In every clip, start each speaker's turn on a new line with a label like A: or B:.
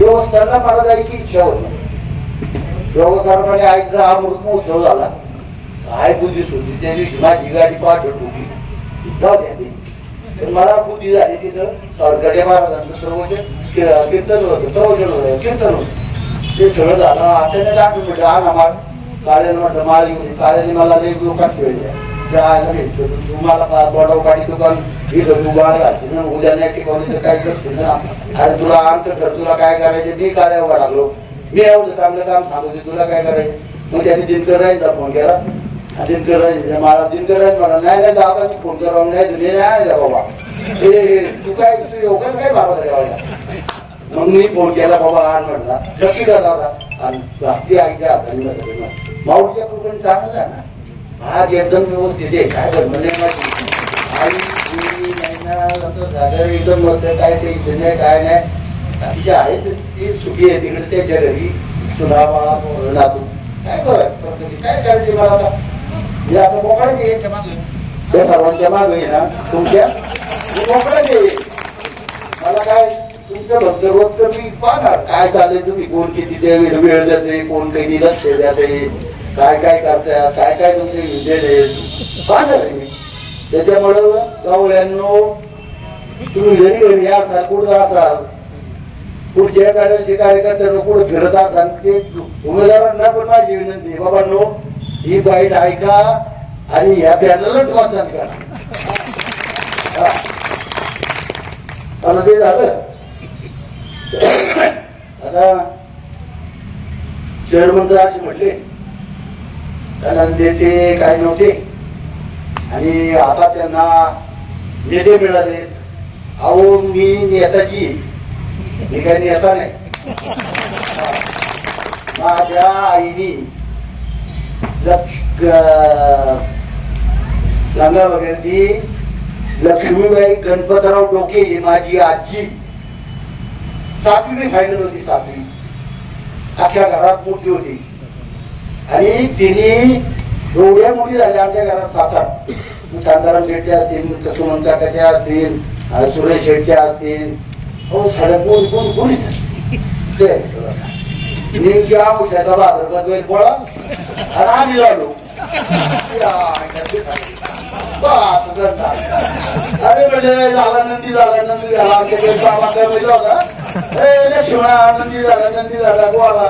A: देवस्थानला मला जायची इच्छा होती योगकर्माने आईचा हा मृत्यू उत्सव झाला. आई बुद्धीच होती त्या दिवशी माझी गाडी पाठवत होती जाऊ द्या तर मला बुद्धी झाली तिथं. सरकडे महाराजांचं सर्वोच्च कीर्तन होतं प्रवचन होतं कीर्तन होतं. ते सगळं झालं. अचानक आम्ही म्हटलं हा ना माल काळ्यानं म्हटलं माल काळ्याने मला लई लोकांत शिवायच्या त्या तुम्हाला का काढी दुकान? इथं तू बाळ घालशील ना? उद्या नाही टिकवली तर काय करशील ना? अरे तुला आमचं घर तुला काय करायचं? मी काय उभा लागलो? मी एवढं चांगलं काम सांगू तुला काय करायचं? मग त्यांनी दिनकर राहीचा फोन केला दिनकर राहील म्हणजे मला दिनकर राहील मला नाही नाही दादा मी फोन करा नाही तुम्ही नाही जा बाबा. तू काय तू योगा काय बाबा देवाला? मग मी फोन केला बाबा आण म्हटला नक्की का दादा. आणि जास्ती आईच्या हाताने माऊलीच्या कृपेने चांगलं आहे ना. आज एकदम व्यवस्थित आहे. काय झालं एकदम मस्त काय टेन्शन नाही काय नाही. तिच्या आहेत ती सुखी आहे तिकडे त्याच्या घरी पोरं, नातू काय बरं काय करायचे मला आता? मी आता मागे. त्या सर्वांच्या मागे आहे ना? तुमच्या? मी मोकळाचे मला काय तुमचं भक्त रोजचं मी पाहणार. काय चालेल तुम्ही? कोण किती ते वेळ देते कोण काही लक्ष देते काय काय करतात काय काय तुमचे विद्यालय पाहणार आहे त्याच्यामुळं गावड्यांनो तुम्ही घरी घरी असाल कुठं असाल? पुढच्या कार्याचे कार्यकर्त्यांना कुठं फिरत असाल ते उमेदवारांना पण माझी विनंती बाबांनो बाबा नो ही बाईट ऐका आणि या पॅनलच वाचन करा. हा. ते झालं. आता चेअरमन तर असे म्हटले. त्याला नेते काय नव्हते. आणि आता त्यांना नेते मिळाले. अहो मी नेताजी. मी काही नेता नाही. माझ्या आईनी लक्ष वगैरे ती लक्ष्मीबाई गणपतराव डोके ही माझी आजी. सातवी फायनल होती सातवी. अख्ख्या घरात मोठी होती. आणि तिने एवढ्या मुली झाल्या आमच्या घरात सात आठ. शांताराम शेट्टी असतील सुमंत काकाच्या असतील सुरेश शेट्ट्या असतील. हो साड्या कोण कोण कोणी नेमक्या औषधाचा बाजार बदवेल पळा आणि आम्ही झालो. अरे म्हणजे झाला नंदी झाला. नंदी झाला आमच्याकडे बाबा काय म्हणजे होता? अरे लक्ष्मणा नंदी झाला नंदी झाला गोळा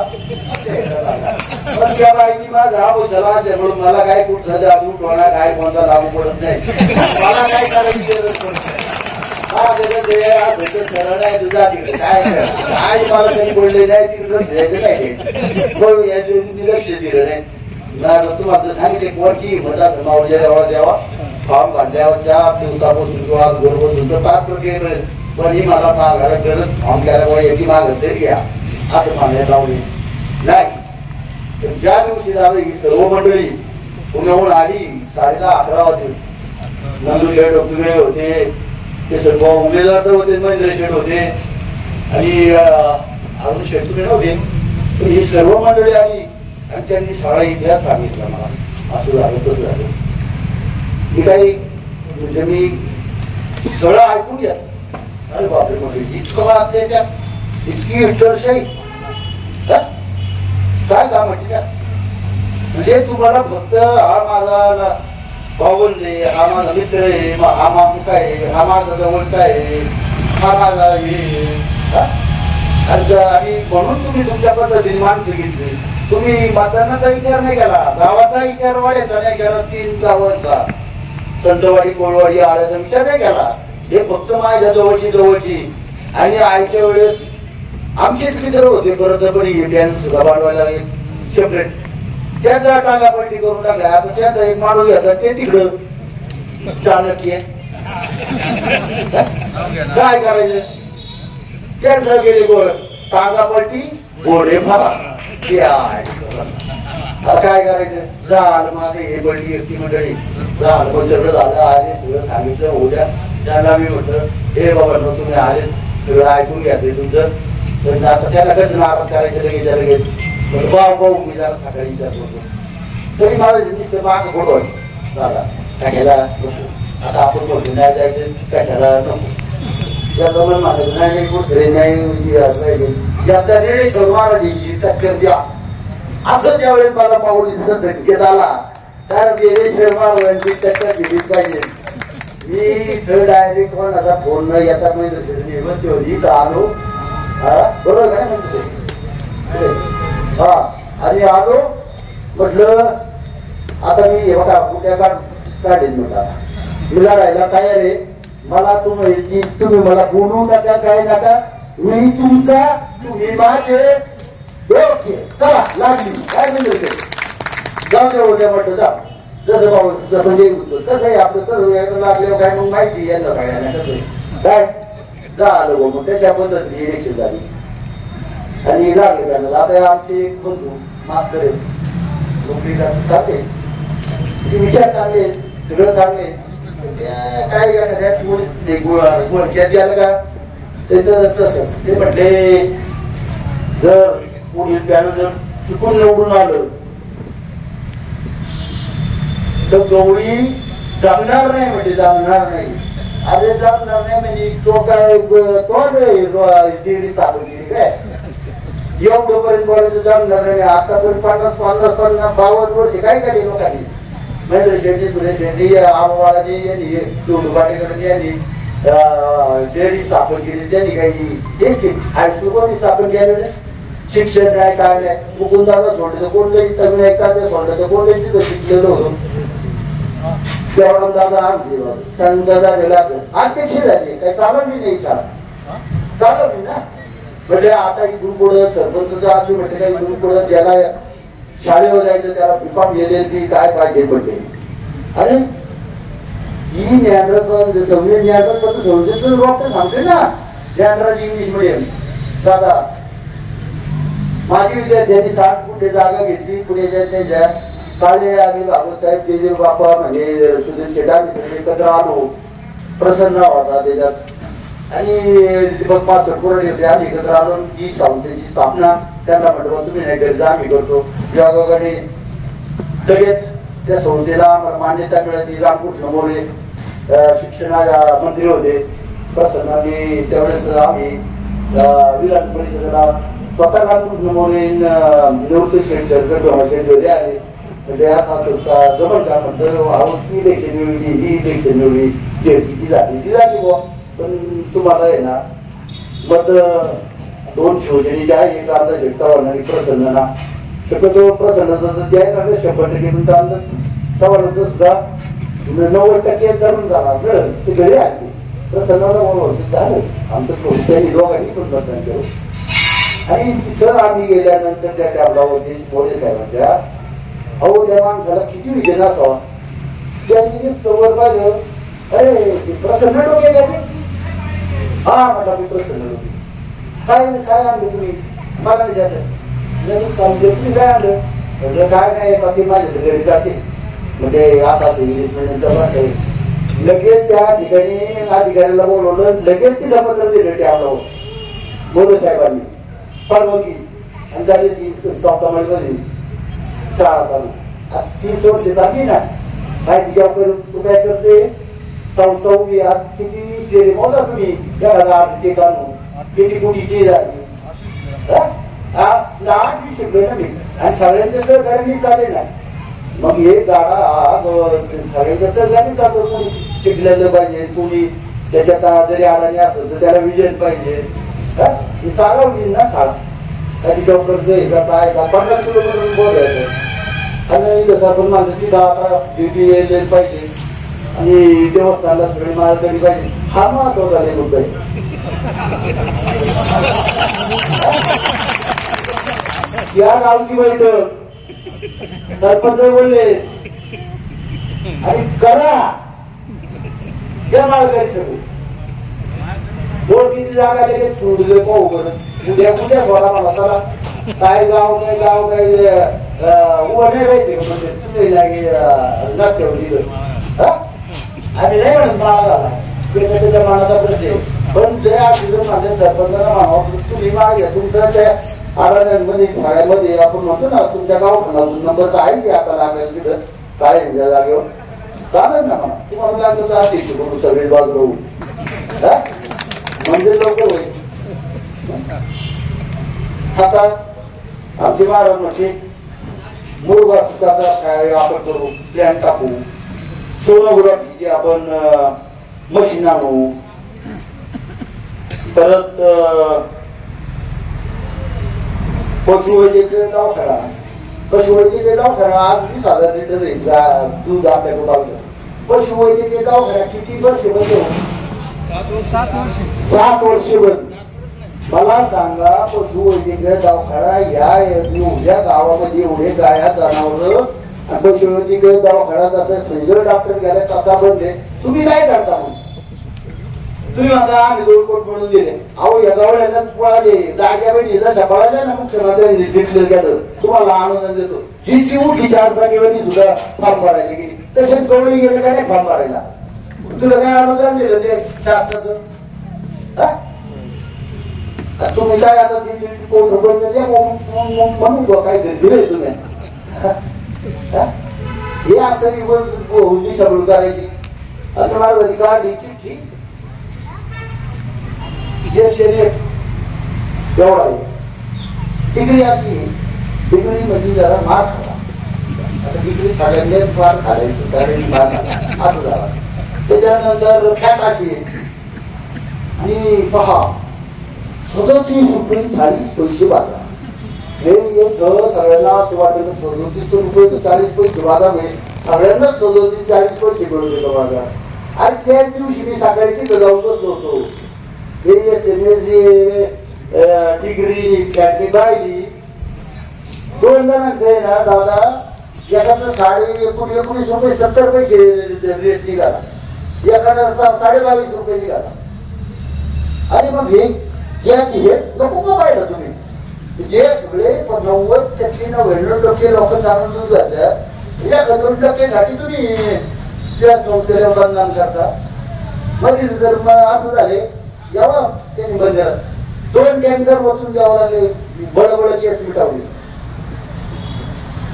A: पण त्या बाईनी माझा हा विश्वास आहे म्हणून मला काय कुठं जादू कोणा काय कोणता लागू पडत नाही. मला काय करायची गरज पडत नाही. सरळ आहे तुझा तिकडे काय काय मला काही बोलले नाही तिकडे लक्ष द्यायचं नाही पण या दिवशी लक्ष दिलं नाही. तुम्हाला सांगितले कोणची मजा मावळ्या देवा द्यावा फॉर्म बांधल्यावरच्या दिवसापासून किंवा घर बसून तर पाच प्रक्रिये पण ही मला माघार गरज फॉर्म केल्यामुळे याची मागत तरी घ्या. असं मान्य लावले नाही. ज्या दिवशी झालं ही सर्व मंडळी पुण्याहून आली साडेला अकरा वाजले. नंदू शेठ वगैरे होते ते सर्व उमेदवार तर होते महेंद्र शेठ होते आणि अरुण शेठ तुम्ही नव्हते पण ही सर्व मंडळी आली आणि त्यांनी शाळा इतिहास सांगितला मला. असं झालं तसं झालं. मी काही म्हणजे मी सगळं ऐकून घ्या. अरे बापरे म्हणजे इतकं अत्याचार इतकी इंटरेस्ट आहे काय कामाची का म्हणजे तुम्हाला फक्त हा माझा भावंद आहे हा माझा मित्र आहे मा- हा माझा काय आहे हा माझा जवळचा आहे हा माझा हे आणि आणि म्हणून तुम्ही तुमच्या पद्धतीने माणसं घेतली. तुम्ही मतदानाचा विचार नाही केला गावाचा विचार वाढायचा नाही केला तीन गावांचा संतवाडी कोळवाडी आळ्याचा विचार नाही केला. हे फक्त माझ्या जवळची जवळची. आणि आयच्या वेळेस आमचेच मित्र होते परत पण हे सुद्धा वाढवायला सेपरेट त्याचा टाका करून टाकला. आता त्याचा एक माणूस घ्यायचा ते तिकडं चाणक्य. काय करायचं? त्यांचं गेले गोळ टाका गोडे घोडे फारा ते आहे. आता काय करायचं? झाल माझे हे बळी व्यक्ती मंडळी. झाल मग सगळं झालं आले सगळं सांगितलं. उद्या त्यांना मी म्हटलं हे बाबा तुम्ही आले सगळं ऐकून घ्या तुमचं. पण आता त्याला कसं नाराज करायचं लगेच लगेच. भाऊ भाऊ मी जरा सकाळी विचार करतो. तरी मला नुसतं माग फोटो दादा कशाला? आता आपण बोलतो नाही जायचं कशाला नको? त्याचं मन नाही कुठे नाही ज्याचा महाराजांची टक्कर द्या. असं ज्यावेळेस मला पाऊलीचा संकेत आला तर निळेश्वर महाराजांची टक्कर दिलीच पाहिजे. मी इथं डायरेक्ट कोणाचा फोन न येता म्हणजे होती इथं आलो. बरोबर काय म्हणते हा आणि आलो म्हटलं आता मी हे बघा कुठ्या काढ काढेन म्हटलं मी लढायला तयार आहे. मला तुम्ही तुम्ही मला बोलू नका काय नका. मी तुमचा तुम्ही माझे ओके चला लागली. काय म्हणजे जाऊ दे उद्या म्हटलं जा. जसं भाऊ जसं म्हणजे कसं आहे आपलं तसं एकदा लागल्यावर काय मग माहिती यांना काय काय? झालं आलं भाऊ मग पद्धतीने इलेक्शन झाली? आणि लागले पॅनल आता आमचे एक बंधू मास्तर आहेत. नोकरीला चालते. म्हणजे विचार चांगले सगळं चांगले काय एखाद्या पोळी- ते गेलं का? ते तर तसंच. ते म्हटले जर पुढील पॅनल जर चुकून निवडून आलं तर गवळी जमणार नाही म्हणजे जमणार नाही. अरे जमणार नाही म्हणजे तो काय ग- तो स्थापन केली काय एवढंपर्यंत बोलायचं जमणार नाही आतापर्यंत पन्नास पन्नास पन्नास बावन्न वर्ष काय केली लोकांनी महेंद्र शेट्टी सुरेश शेट्टी आबाजी यांनी चोडू पाटेकर यांनी डेअरी स्थापन केली त्यांनी काही तेच हायस्कूल कोणी स्थापन केलेलं शिक्षण नाही काय नाही मुकुंदाला सोडलं तर कोणत्याही तमिळ ऐकतात ते सोडलं तर कोणत्याही तिथं शिकलेलं होतं दादा आमचे सांग दादा गेला अध्यक्ष झाले? काही चालवली नाही चालवली ना? म्हणजे आता इथून पुढं सरपंच असं म्हटलं का इथून पुढं ज्याला शाळेवर जायचं त्याला बिकॉम गेले की काय पाहिजे म्हटले अरे ही ज्ञानरत्न संविधान ज्ञानरत्न संविधान डॉक्टर सांगते ना? Dnyanraj English medium. दादा माझी विद्यार्थ्यांनी साठ कुठे जागा घेतली पुण्याच्या त्यांच्या काळे आणि बाबासाहेब तेजे बापा म्हणजे सुधीर शेटा आम्ही सगळे एकत्र आलो प्रसन्न होता त्याच्यात. आणि दीपक पाच कोरडे होते आम्ही एकत्र आलो. आणि जी संस्थेची स्थापना त्यांना म्हटलं तुम्ही नाही करीत आम्ही करतो. योगाकडे लगेच त्या संस्थेला आम्हाला मान्यता मिळाली. रामकृष्ण मोरे शिक्षणाच्या मंत्री होते. प्रसन्नाने त्यावेळेस आम्ही विधान परिषदेला स्वतः रामकृष्ण मोरे निवृत्त शेठ शेठ आले म्हणजे असा संस्था जमल का? म्हणतो अहो ती इलेक्शन निवडली ही इलेक्शन निवडली ती झाली ती झाली बुवा. पण तुम्हाला आहे ना मत दोन शिवसेनेचे आहे एक रामदास शेठ चव्हाण आणि शक्यतो प्रसन्नाचा जे आहे ना शंभर टक्के सुद्धा नव्वद टक्के धरून झाला मिळेल ते घरी आले प्रसन्नाला बोलवलं झालं. आमचं कोणत्याही दोघांनी पण मतदान केलं आणि तिथं आम्ही गेल्यानंतर त्या टॅबलावरती मोरे साहेबांच्या अहो त्या माणसाला किती विजय असावा? त्यांनी स्तवर पाहिलं अरे प्रसन्न डोके का हा म्हटलं मी प्रसन्न डोके. काय काय आणलं तुम्ही? मला विचारलं काम तुम्ही काय आणलं? म्हटलं काय नाही पती माझ्या घरी जाते. म्हणजे आता असं इंग्लिश मिडियमचा भाषा आहे लगेच त्या ठिकाणी अधिकाऱ्याला बोलवलं लगेच तिला पत्र दिलं टॅबलावर बोलो साहेबांनी. परवानगी आणि झाली ती सॉफ्टमध्ये शाळा चालू तीस वर्ष झाली ना माहिती जॉब तू काय करते संस्था उभी आज किती शेरे मोजा तुम्ही? एखादा ते काढून किती चे झाली? आठ मी शिकले ना मी. आणि सगळ्यांच्या सहकार्याने चाले ना. मग हे गाडा सगळ्यांच्या सहकार्याने चालतो. कोणी शिकलेलं पाहिजे कोणी त्याच्यात जरी अडाणी असलं तर त्याला विजय पाहिजे. चालवली ना शाळा. कधी डॉक्टरचं जे का काय? का पन्नास किलोमीटर बोलायचं. आणि कसं आपण माझं की आता ड्युटी येईल पाहिजे. आणि देवस्थानला सगळी माळ तरी पाहिजे. हा महत्त्व झाले मुद्दा या गावची बैठक. सरपंच बोलले आणि करा. या माळकरी सगळे. दोन किती जागा लगेच सोडले पाहू बरं. उद्या उद्या बोला मला चला. काय गाव काय गाव काय अं, उभं नाही राहायचे म्हणजे. तुम्ही जागी न आम्ही नाही म्हणत मला झाला त्याच्या त्याच्या मानाचा प्रश्न आहे. पण जे आज माझ्या सरपंचाला म्हणावं तुम्ही माळ घ्या तुमच्या त्या आडाण्यांमध्ये शाळेमध्ये आपण म्हणतो ना तुमच्या गावात नंबर तर आहे की आता लागेल तिथं? काय आहे त्या जागेवर? चालेल ना म्हणा तुम्हाला लागत असेल की म्हणून सगळे बाजू म्हणजे लवकर होईल. आता आमचे महाराज म्हणजे मूळ सुद्धा काय आपण करू? प्लॅन टाकू. सोनोग्राफीची आपण मशीन आणू. परत पशुवैद्यकीय दवाखाना. पशुवैद्यकीय दवाखाना आज वीस हजार लिटर दूध आपल्याकडे पावतं पशुवैद्यकीय दवाखाना किती वर्ष बसतो
B: सात वर्ष.
A: सात वर्ष बंद मला सांगा पशुवैद्यकीय दवाखाना या एवढ्या गावामध्ये एवढे गाया जनावर पशुवैद्यकीय दवाखाना जसं सैजर डॉक्टर गेले तसा बनले? तुम्ही काय करता मग? तुम्ही आता आम्ही दोन कोट म्हणून दिले. अहो या येतात पळाले जाग्या वेळी जशा ना मुख्यमंत्र्यांनी घेतलं गेलं. तुम्हाला आनंद देतो. जी जी उठी चार जागेवर सुद्धा फॉर्म भरायला गेली. तसेच गवळी गेले का नाही फॉर्म भरायला तुला काय अनुदान दिलं ते शासनाचं तुम्ही काय आता ते- कोण रुपये म्हणून बुवा काहीतरी दिले तुम्ही. हे? असं होती सगळं करायची. आता मला घरी काढली चिठ्ठी. जे शरीर एवढा आहे. डिग्री अशी डिग्री म्हणजे जरा मार खाला आता डिग्री सगळ्यांनी मार खालायची कारण मार खाला असं झाला. त्याच्यानंतर फॅट आहे. आणि पहा सदतीस रुपये चाळीस पैसे बाजार हे एक सगळ्यांना असं वाटतं की सदतीस रुपये तर चाळीस पैसे बाजार मिळेल म्हणजे सगळ्यांनाच सदतीस चाळीस पैसे मिळून येतो बाजार आणि त्याच दिवशी मी सकाळी तिथं जाऊन होतो. हे S M S degree canteen राहिली दोन जणांचं आहे ना दादा एकाचं साडे एकोण एकोणीस रुपये सत्तर पैसे रेट निघाला एखादा साडे बावीस रुपये निघाला. अरे मग हे हे नको का पाहिलं तुम्ही? जे सगळे नव्वद टक्के नव्याण्णव टक्के लोक चालून जातात या दोन टक्केसाठी तुम्ही त्या संस्थेला बंधन करता. मध्ये जर असं झाले यावं त्यांनी बंद दोन टँकर बसून द्यावं लागले बडबड केस मिटावली.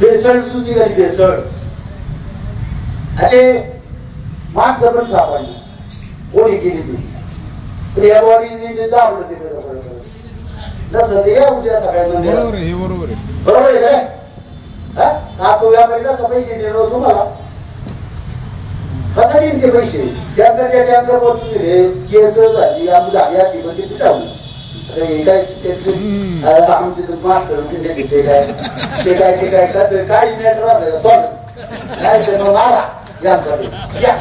A: भेसळ दूध निघाली भेसळ. अरे माणसं पण कोणी केली ती बॉडीने दाबलं ते जसं ते उद्या सगळ्या
B: बरोबर आहे हे बरोबर
A: काय? तो व्यापारी कसा पैसे दिलो तुम्हाला? कसा देईन ते पैसे? टँकरच्या टँकर बसून दिले केस झाली आम्ही झाली असती पण ती पिटावली अरे काय आमचे मास्टर काय? ते काय ते काय? कसं काही मॅटर राहतं सॉल्व काय ते मारा? या करू. या.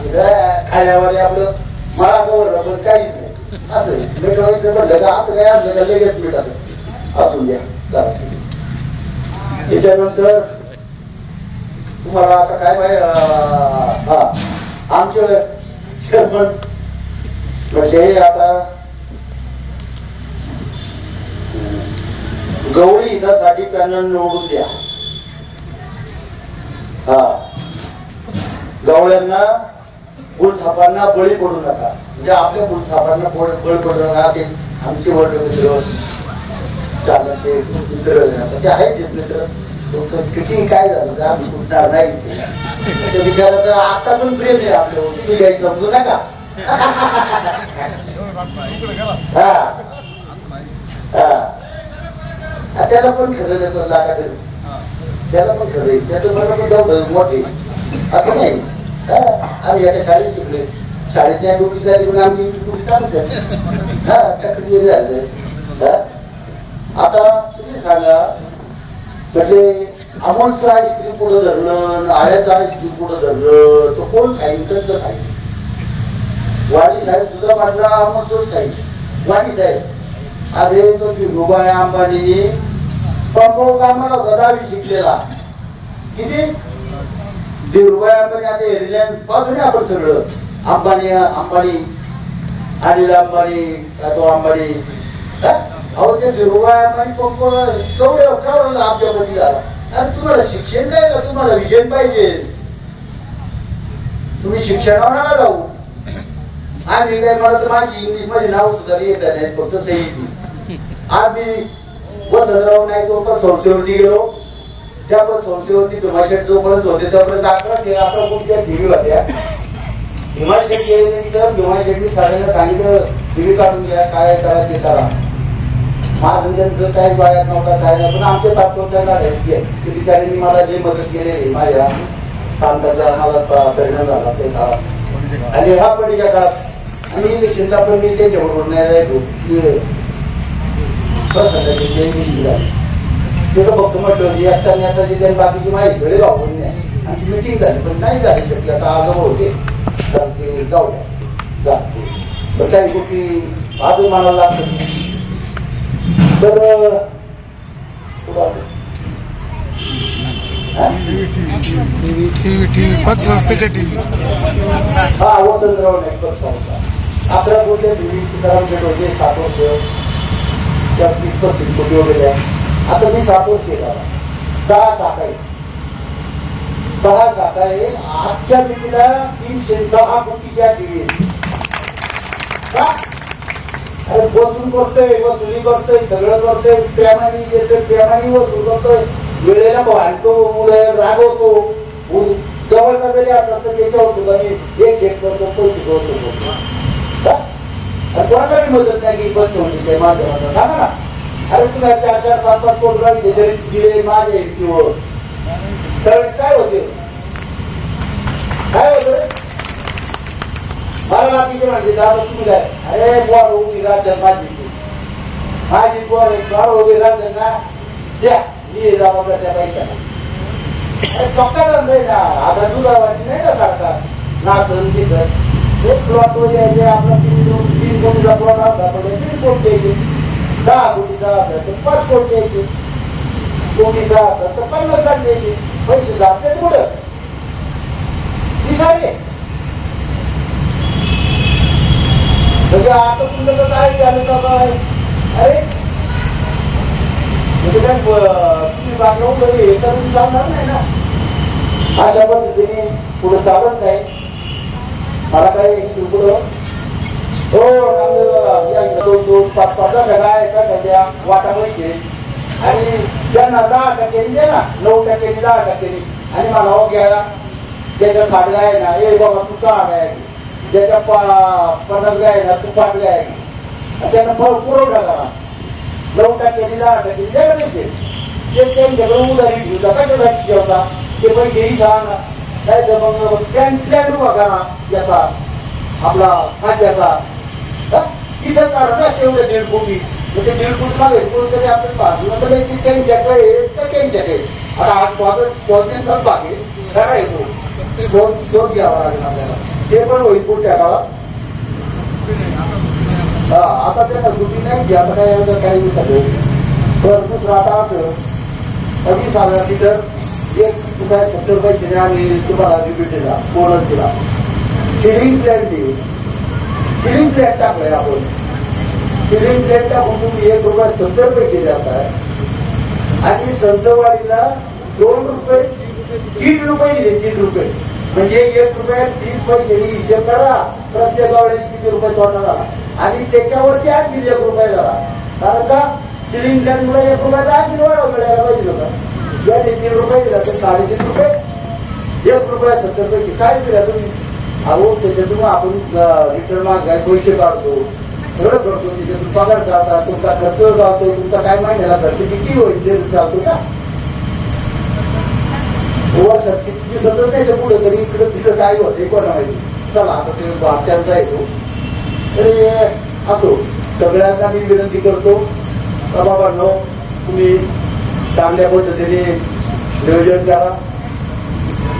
A: इथं आपलं मला कवर पण काहीच नाही. असं आहे. मिटवायचं म्हणलं का असं काय असलं का लगेच मिटाचं असून द्या. त्याच्यानंतर तुम्हाला आता काय माहिती हा. आमचे चेअरमन म्हणजे आता गवळी इथासाठी पॅनल निवडून द्या. हा. गवळ्यांना फुलथापांना बळी पडू नका. म्हणजे आपल्या फुलथापांना बळ पडू नका. ते आमचे वर्ग मित्र चालत मित्र ते आहेत मित्र. किती काय झालं म्हणजे आम्ही कुठणार नाही त्या बिचाराचं आता पण प्रेम आहे आपल्या तुम्ही काही समजू नका. हा. त्याला पण खरं लागत त्याला पण खरं त्याचं मला पण मोठे असं नाही. हा, आम्ही आता शाळेत शिकले शाळेत त्या डुटी झाली म्हणून आम्ही डुटी चालू हा तक्रारी झालं आता तुम्ही सांगा म्हणजे अमोलचं आईस्क्रीम पुढं धरलं आळ्याचं आईस्क्रीम पुढं धरलं? तर कोण खाईल? कसं खाईल? वाणी साहेब सुद्धा म्हटलं अमोलचंच खाईल. वाणी साहेब अरे तो धीरूभाई अंबानी पंपो कामाला गदावी शिकलेला. किती? धीरूभाई अंबानी आता रिलायन्स पाहतो ना आपण सगळं. अंबानी अंबानी अनिल अंबानी तो अंबानी. अहो ते धीरूभाई अंबानी पंप केवढं केवढं आमच्यामध्ये झाला? अरे तुम्हाला शिक्षण काय का? तुम्हाला विजन पाहिजे. तुम्ही शिक्षणावर नका जाऊ. आम्ही काय मला तर माझी इंग्लिशमध्ये नाव सुद्धा येत नाही फक्त सही आज मी वसंतराव नाईक पण संस्थेवरती गेलो. त्या पण संस्थेवरती भीमाशेठ जोपर्यंत होते तोपर्यंत अकरा ते अकरा कोटीच्या ठेवी होत्या. भीमाशेठ गेल्यानंतर भीमाशेठनी सगळ्यांना सांगितलं टीव्ही काढून घ्या काय करा ते करा. माझं काही बायात नव्हता काय नाही. पण आमच्या तात्पुरत्या गाड्या ते बिचारीने मला जे मदत केलेली माझ्या कामकाजा मला परिणाम झाला ते काळात आणि ह्या पडीच्या काळात आणि इलेक्शनला पण मी त्याच्याबरोबर नाही राहिलो. ते प्रसंगाची जयंती झाली ते तर फक्त म्हटलं की एकटा नेताची त्यांनी बाकीची माहिती वेळे वापरून नाही. आणि मिटिंग झाली पण नाही झाली शक्य. आता आज होते. तर ते जाऊया जा. पण काही गोष्टी आजही मला लागतात. तर? हा?
B: टीव्ही टीव्ही पाच संस्थेच्या टीव्ही.
A: हा वसंतराव नेटवर्क संस्था अकरा कोटी दिल्ली सीताराम पेठ होते सात वर्ष त्या तीस पस्तीस कोटी वगैरे आहे. आता मी सात वर्ष केला. दहा शाखा आहे दहा शाखा आहे आजच्या पिढीला तीनशे दहा कोटीच्या टीव्ही का अरे बसून करतोय वसुली करतोय सगळं करतोय प्रेमाने देतोय प्रेमाने वसूल करतोय. वेळेला भांडतो मुलं रागवतो. उ- जवळचा जरी असला तर त्याच्यावर सुद्धा मी एक एक करतो तो शिकवतो. का? कोणाकडे मदत नाही की बस म्हणजे ते माध्यमातून. सांगा ना. अरे तुला चार चार पाच पाच कोट राहिले दिले मागे किंवा त्यावेळेस काय होते? काय होत? मला बाकीचे म्हणजे दादा तुम्ही काय? अरे बुवा उभी राज्यात माझी माझी बुवा बुवा उभी राज्यात ना द्या मी जबाबदार त्या पैशाला. अरे पक्का धंदा आहे ना. आता दुधावाची नाही का सारखा. नाचन दिसत हे प्लॉट वगैरे आपला तीन दोन तीन कोटीचा प्लॉट असला तर तीन कोटी द्यायचे? दहा कोटीचा असला तर पाच कोटी द्यायचे कोटीचा असला तर पन्नास लाख द्यायचे पैसे जाते पुढं दिसावे. म्हणजे आता तुमचं काय झालं का अरे म्हणजे काय तुम्ही बाकी वगैरे हे करून जाणार नाही ना. अशा पद्धतीने पुढे चालत नाही. मला काय पुढं हो दोन दोन पाच पाच सगळ्या एका वाटा पैसे आणि त्यांना दहा टक्क्यांनी दे ना. नऊ टक्क्यांनी दहा टक्क्यांनी आणि. मला हो घ्यायला त्याच्या साठ गाय ना ए बाबा तू सहा गाय घे. ज्याच्या पन्नास गाय ना तू पाच गाय त्यांना फळ पुरवठा करा. नऊ टक्क्यांनी दहा टक्क्यांनी द्या पैसे. ते त्यांच्याकडे उधारी घेऊ कशासाठी ठेवता ते पैसेही घ्या ना. काय तर मग प्लॅन प्लॅन उभा करा याचा आपला खात्याचा. हा? इथं काढा तेवढे दीड कोटी? मग ते दीड कोटी मागे कोणतरी आपण बाजूला तर एक त्यांच्याकडे आहे का त्यांच्याकडे आता आज पॉझिटिव्ह स्वातंत्र्य बाकी खरा येतो शोध शोध घ्यावा लागेल आपल्याला. ते पण होईल पुढच्या काळात. आता त्यांना सुटी नाही की आता काय एवढं काही नाही तर दुसरं आता असं. कमी साधारण लिटर एक रुपया सत्तर रुपये पैसे आणि तुम्हाला रिपीट दिला बोनस दिला सिलिंग प्लॅन दिली सिलिंग प्लॅन टाकलाय आपण सिलिंग प्लॅन टाकून तुम्ही एक रुपया सत्तर पैसे देताय आणि संतवाडीला दोन रुपये तीन रुपये दिले तीन रुपये. म्हणजे एक रुपया तीस पैसे हिशेब करा प्रत्येक किती रुपये तोटा झाला आणि त्याच्यावरती आणखी एक रुपये झाला कारण का? सिलिंग प्लॅन एक रुपयाचा किलो वाढव मिळायला पाहिजे होता. ज्याने तीन रुपये दिला तर साडेतीन रुपये. एक रुपया सत्तर पैसे काय दिला तुम्ही? अहो त्याच्यातून आपण रिटर्न मागाय पैसे काढतो सगळं करतो त्याच्यातून पगार जातात तुमचा खर्च चालतो तुमचा काय महिन्याला खर्च किती होईल ते चालतो का? वर्षात किती सतत नाही तर पुढे तरी इकडे तिकडे काय होते कोणा माहिती? चला आता ते त्यांचा येतो. तरी असो सगळ्यांना मी विनंती करतो का बाबा नो तुम्ही चांगल्या पद्धतीने नियोजन करा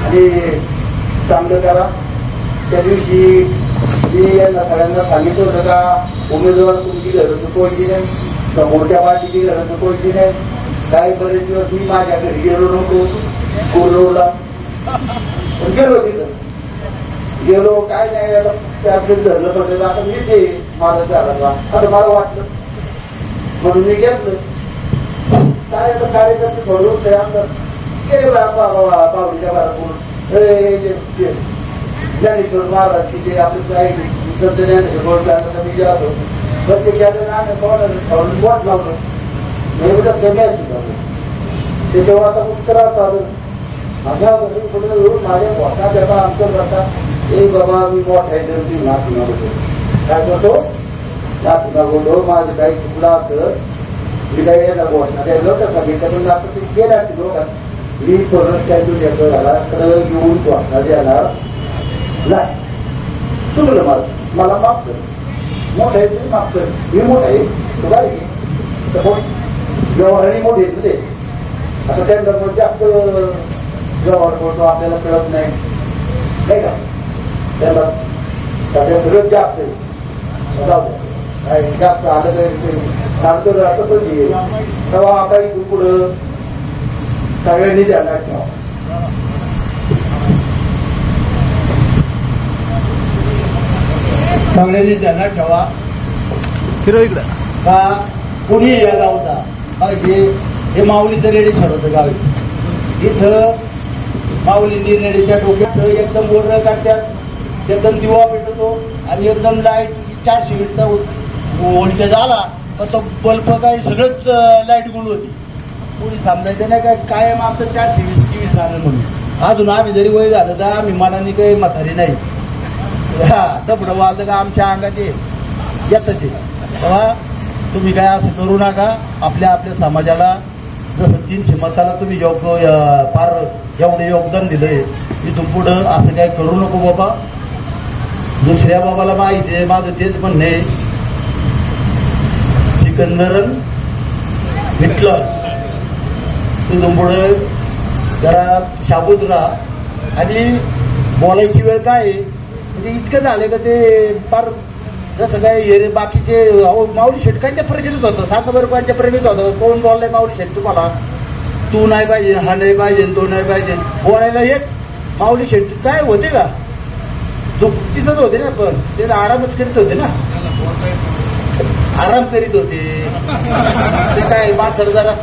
A: आणि चांगलं करा. त्या दिवशी मी यांना सगळ्यांना सांगितलं होतं का उमेदवार तुमची घरं चुकवायची नाही मोठ्या पार्टीची घरं चुकवायची नाही काही बरेच दिवस मी माझ्या घरी गेलो नव्हतो कोरोडला पण गेलो तिथं गेलो काय नाही आता ते आपले धरलं पडलं आता मी ते माझं झालं आता मला वाटलं म्हणून मी घेतलं काय आता कार्यकर्ते थोडं ते आमदार गेले बाबूच्या बोलून ज्ञानेश्वर महाराज की जे आपले काय संत ज्ञानेश्वर मी जातो प्रत्येकाला नाणे कोणाला बोट लावलं. एवढं कमी आता खूप त्रास माझ्या घरी पुढे येऊन माझ्या बोटा त्याचा करता ए बाबा मी बोट आहे तर ती नाच काय करतो? माझं काही असं. मी काही याला घोषणा द्यायला पण आपण ते गेला की मी परत काय तू झाला तर येऊन घोषणा द्यायला नाही चुकलं माझं मला माफ कर मोठं आहे ते माफ कर मी मोठं आहे तू काय व्यवहाराने मोठे आहेत ते आता त्यांना जास्त व्यवहार करतो आपल्याला कळत नाही नाही का त्याला त्याच्या सगळं जास्त आहे जास्त आलं तर सांगतो जरा तसंच येईल तेव्हा आता इथून पुढं सगळ्यांनी जाणार ठेवा सगळ्यांनी ध्यानात ठेवा.
B: फिरो इकडं.
A: का कोणी या गावचा पाहिजे हे माऊलीचं रेडेश्वर होतं गाव. इथं माऊलींनी रेडेच्या डोक्याचं एकदम गोरं काढतात. एकदम दिवा पेटतो आणि एकदम लाइट चारशे मिनिटचा व्होल्टेज आला तर तो बल्ब काय सगळंच लाइट गुल होती. कोणी समजायचं नाही काय कायम आमचं चारशे वीस व्ही झालं म्हणून. अजून आम्ही जरी वय झालं तर आम्ही मनाने काही म्हातारी नाही. हा डबडं वाजलं का आमच्या अंगात येतच. तेव्हा तुम्ही काय असं करू नका. आपल्या आपल्या समाजाला जसं तीन श्रीमंताला तुम्ही योग्य फार एवढं योगदान दिलंय इथून पुढं असं काय करू नको बाबा. दुसऱ्या बाबाला माहिती आहे माझं तेच म्हणणे सिकंदरन हिटलर. तिथून पुढं जरा शाबूत राहा. आणि बोलायची वेळ काय आहे? म्हणजे इतकं झालं का ते फार जसं काय हे बाकीचे अहो माऊली शेटकांच्या प्रेमित होतं. सांगा बरं कोणच्या प्रेमित होतं. कोण बोललाय माऊली शेट तुम्हाला? तू नाही पाहिजे हा नाही पाहिजे तो नाही पाहिजे. बोलायला येत. माऊली शेट काय होते का? तिथंच होते ना पण. ते तर आरामच करीत होते ना. आराम करीत होते. ते काय माणसाला जरा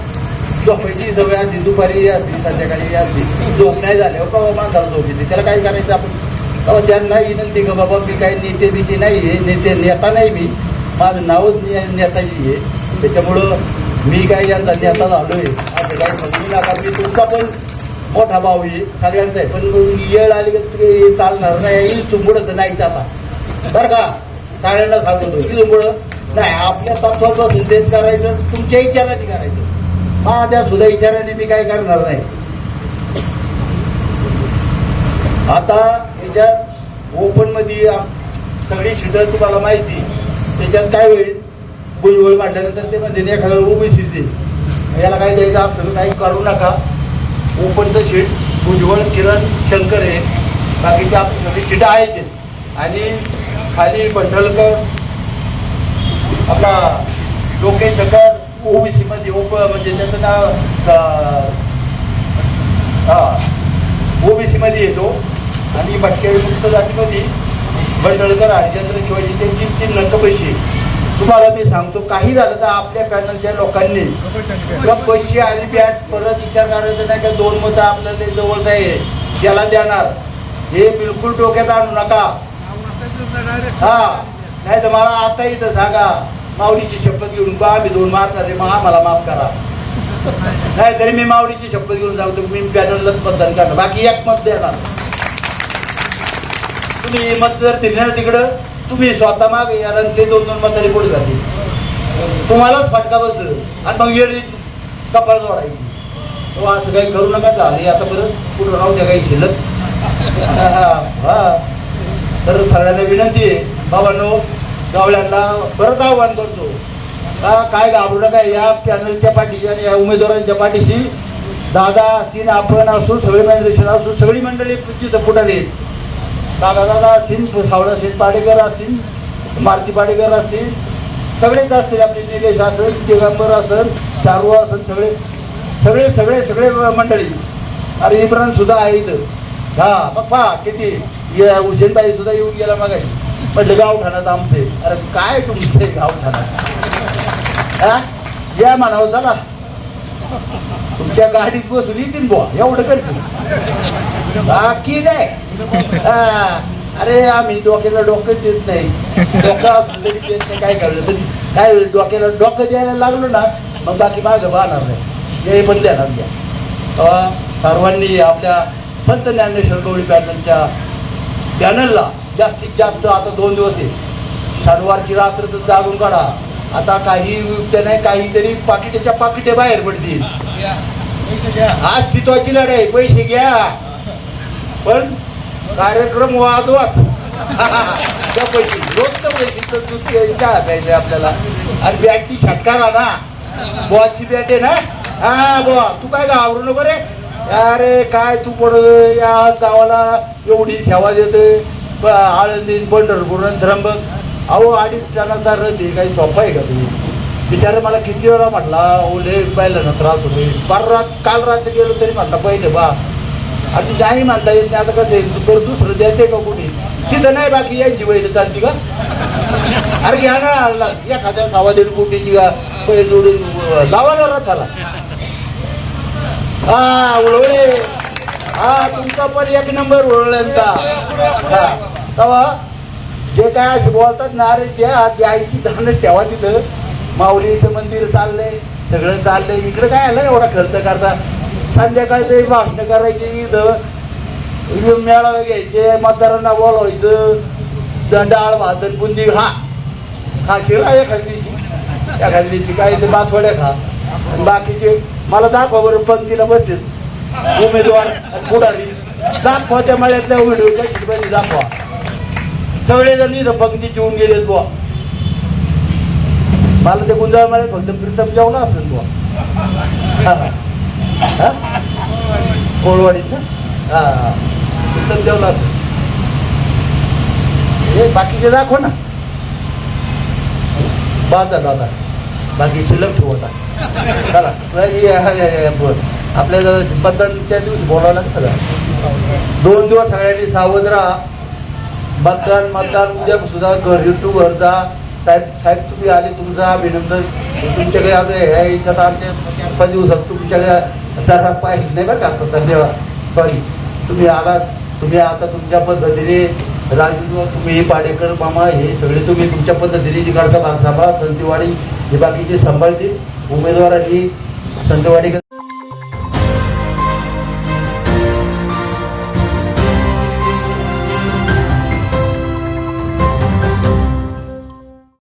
A: झोपायची सवय असली दुपारी असली संध्याकाळी असली. झोप नाही झाले. हो, का माणसाला झोप येते? त्याला काय करायचं आपण? त्यांना विनंती का बाबा मी काही नेते बिते नाही आहे नेते नेता नाही मी माझं नावच नेताजी आहे त्याच्यामुळं मी काय यांचा नेता झालोय असं काही म्हणू नका. मी तुमचा पण मोठा भाऊ आहे सगळ्यांचा आहे. पण येळ आली का ते चालणार नाही येईल तुंबुडं तर नाहीच आता. बरं का? सगळ्यांना सांगतो की तुंबुडं नाही आपल्या तत्वात बसून तेच करायचं तुमच्या इचाराने करायचं. माझ्या सुद्धा इचाराने मी काय करणार नाही. आता त्याच्यात ओपनमध्ये सगळी शिटर तुम्हाला माहिती. त्याच्यात काय होईल? भुजबळ काढल्यानंतर ते म्हणजे एखाद्या ओबीसी देईल याला काय द्यायचं असं काही करू नका. ओपनचं शीट भुजबळ किरण शंकर आहे बाकीचे आपली सगळी शीट आहेत. आणि खाली बंडलकर आपला लोकेश शंकर ओबीसी मध्ये ओप म्हणजे त्याचं नाव ओबीसी मध्ये येतो. आणि भटक्या मुक्त जातीमध्ये बंडलकर राजेंद्र शिवाजी त्यांची तीन पैसे तुम्हाला मी सांगतो काही झालं तर आपल्या पॅनलच्या लोकांनी पैसे आणि बॅट परत विचार करायचा नाही का दोन मतं आपल्याला जवळ आहे ज्याला देणार. हे बिलकुल डोक्यात आणू नका. हा नाही तर मला आता इथं सांगा माऊलीची शपथ घेऊन बा आम्ही दोन मारणार रे मग आम्हाला माफ करा. नाही तरी मी माऊलीची शपथ घेऊन सांगतो मी पॅनललाच मतदान करणार. बाकी एक मत देणार. तुम्ही मत जर दिलं तिकडं तुम्ही स्वतः मागे या ते दोन दोन मतांनी पुढे जातील. तुम्हालाच फटका बसल. आणि मग वेळ येईल कपाळ जोडायची. तो असं काही करू नका झाले आता परत. कुठं राहू द्या काही शिल्लक. तर सगळ्यांना विनंती आहे. बाबांनो गावल्यांना परत आव्हान करतो. का काय घाबरू नका. या पॅनलच्या पाठीशी आणि या उमेदवारांच्या पाठीशी दादा असतील आपण असू सगळे मॅनेजेशन असू सगळी मंडळी पुढारी आहेत. दादा दादा असतील सावळा असतील पाडेकर असतील मारुती पाडेकर असतील सगळेच असतील आपले निलेश असेल दिगंबर असेल चारू असेल सगळे सगळे सगळे सगळे मंडळी. अरे इम्रान सुद्धा आहे इथं. हा मग पहा किती? या हुसेनबाई सुद्धा येऊन गेला मग म्हटलं गावठाणात आमचे. अरे काय तुमचे गावठाणात? हा? या म्हणावं चला. तुमच्या गाडीत बसून येतील बुवा. एवढं करतील. बाकी नाही. अरे आम्ही डोक्याला डोकं देत नाही. डोकं असलं तरी देत नाही काय कळलं तरी काय होईल, डोक्याला डोकं द्यायला लागलो ना मग बाकी मागं पाहणार नाही. हे पण देणार द्या सर्वांनी आपल्या संत ज्ञानेश्वर गवळी पॅनलच्या पॅनलला जास्तीत जास्त आता दोन दिवस आहे शनिवारची रात्र तर जागून काढा. आता काही युक्त्या नाही काहीतरी पाकिटाच्या पाकिटे बाहेर पडतील. अस्तित्वाची लढाई पैसे घ्या. पण कार्यक्रम वाजवाच. त्या पैसे रोज पैशी पैसे तर दूध काय प्यायचं आपल्याला? आणि बॅटची छटकारा ना. बॉची बॅट आहे ना? हा बुवा तू काय घाबरू नको रे. अरे काय तू पड या गावाला एवढी सेवा देते ब- आळंदीन पंढरपूर त्र्यंबक. अहो अडीच टनाचा रथ आहे काही सोपा आहे का तुम्ही? बिचारे मला किती वेळा म्हटला ओले पाहिलं ना त्रास होतोय. फार रात काल रात्री गेलो तरी म्हटलं पहिले बा आणि नाही म्हणता येत नाही. आता कसं आहे? बरं दुसरं द्यायचे का कोणी तिथं नाही बाकी यायची वैल चालती का? अरे घ्या ना एखाद्या सव्वा दीड कोटीची का पहिले जोडून लावा ना रथाला. हा उळवळे हा तुमचा पण एक नंबर उळवल्यांचा हा. तेव्हा जे काय असे बोलतात ना अरे त्या द्यायची धान ठेवा तिथं. माऊलीचं मंदिर चाललंय सगळं चाललंय. इकडं काय आलं एवढा खर्च करता? संध्याकाळचे भाषण करायचे इथं. मेळावे घ्यायचे मतदारांना बोलवायचं. डाळ भात बुंदी खा. खाशील का एखाद्या दिवशी. एखाद्या दिवशी काय ते बासवड्या खा. बाकीचे मला दाखवा बरं पंक्तीला बसलेत. उमेदवार पुढारी. दाखवा त्या मळ्यातल्या व्हिडिओच्या शिटबाजी दाखवा. सगळेजण इथं पंक्ती जेवून गेलेत बुवा. मला ते गुंजाळ मळ्यात फक्त प्रीतम जेवला असेल बुवा. कोळवाडीत ना हा जेवला असेल. हे बाकीचे दाखव ना. बाजा दादा बाकी शिल्लक ठेवता चला. आपल्या बदलच्या दिवशी बोलावं लागतं का दोन दिवस सगळ्यांनी सावध राहा. मतदान मतदान. उद्या सुद्धा घर युट्यूबवर जा. साहेब साहेब तुम्ही आले तुमचं अभिनंदन. तुमच्याकडे आता ह्या याच्यात आमच्या पाच दिवसात तुमच्याकडे दरा पाहिजे. नाही बरं का? धन्यवाद. सॉरी तुम्ही आलात तुम्ही आता तुमच्या पद्धतीने राजू तुम्ही पाडेकर मामा हे सगळे तुम्ही तुमच्या पद्धतीने तिकडचा भाग सांभाळा संतीवाडी हे बाकीचे सांभाळतील. उमेदवारांनी संतवाडी